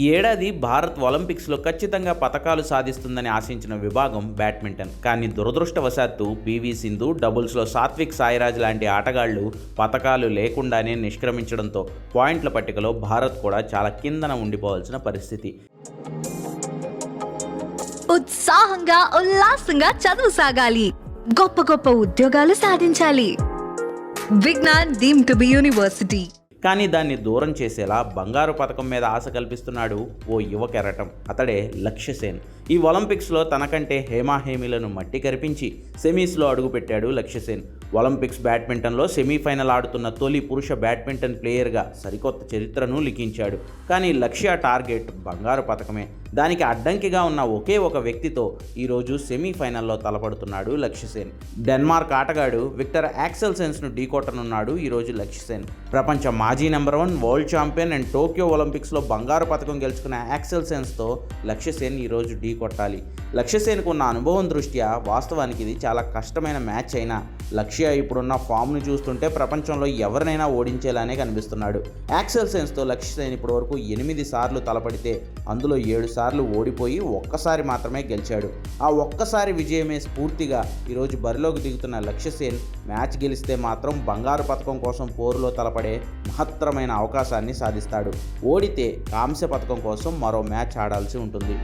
ఈ ఏడాది భారత్ ఒలింపిక్స్లో ఖచ్చితంగా పతకాలు సాధిస్తుందని ఆశించిన విభాగం బ్యాడ్మింటన్. కానీ దురదృష్టవశాత్తు పీవీ సింధు డబుల్స్లో సాత్విక్ సాయిరాజ్ లాంటి ఆటగాళ్ళు పతకాలు లేకుండానే నిష్క్రమించడంతో పాయింట్ల పట్టికలో భారత్ కూడా చాలా కిందన ఉండిపోవాల్సిన పరిస్థితి. ఉత్సాహంగా ఉల్లాసంగా చదువు సాగాలి. గొప్ప గొప్ప ఉద్యోగాలు సాధించాలి. Vignan deem to be university. కానీ దాన్ని దూరం చేసేలా బంగారు పథకం మీద ఆశ కల్పిస్తున్నాడు ఓ యువ కెరటం అతడే లక్ష్యసేన్. ఈ ఒలింపిక్స్లో తనకంటే హేమాహేమీలను మట్టి కరిపించి సెమీస్లో అడుగుపెట్టాడు లక్ష్యసేన్. ఒలింపిక్స్ బ్యాడ్మింటన్లో సెమీఫైనల్ ఆడుతున్న తొలి పురుష బ్యాడ్మింటన్ ప్లేయర్గా సరికొత్త చరిత్రను లిఖించాడు. కానీ లక్ష్య టార్గెట్ బంగారు పథకమే దానికి అడ్డంకిగా ఉన్న ఒకే ఒక వ్యక్తితో ఈరోజు సెమీఫైనల్లో తలపడుతున్నాడు లక్ష్యసేన్. డెన్మార్క్ ఆటగాడు విక్టర్ యాక్సెల్సెన్స్ను ఢీకొట్టనున్నాడు ఈరోజు లక్ష్యసేన్. ప్రపంచ మాజీ number one world champion and Tokyo ఒలింపిక్స్లో బంగారు పథకం గెలుచుకున్న యాక్సెల్సెన్స్తో లక్ష్యసేన్ ఈరోజు ఢీ కొట్టాలి. లక్ష్యసేన్కు ఉన్న అనుభవం దృష్ట్యా వాస్తవానికి ఇది చాలా కష్టమైన మ్యాచ్ అయినా లక్ష్య ఇప్పుడున్న ఫామ్ను చూస్తుంటే ప్రపంచంలో ఎవరినైనా ఓడించేలానే కనిపిస్తున్నాడు. యాక్సెల్ సెన్స్తో లక్ష్యసేన్ ఇప్పటి వరకు ఎనిమిది సార్లు తలపడితే అందులో ఏడు సార్లు ఓడిపోయి ఒక్కసారి మాత్రమే గెలిచాడు. ఆ ఒక్కసారి విజయమే స్ఫూర్తిగా ఈరోజు బరిలోకి దిగుతున్న లక్ష్యసేన్ మ్యాచ్ గెలిస్తే మాత్రం బంగారు పథకం కోసం పోరులో తలపడే మహత్తరమైన అవకాశాన్ని సాధిస్తాడు. ఓడితే కాంస్య పథకం కోసం మరో మ్యాచ్ ఆడాల్సి ఉంటుంది.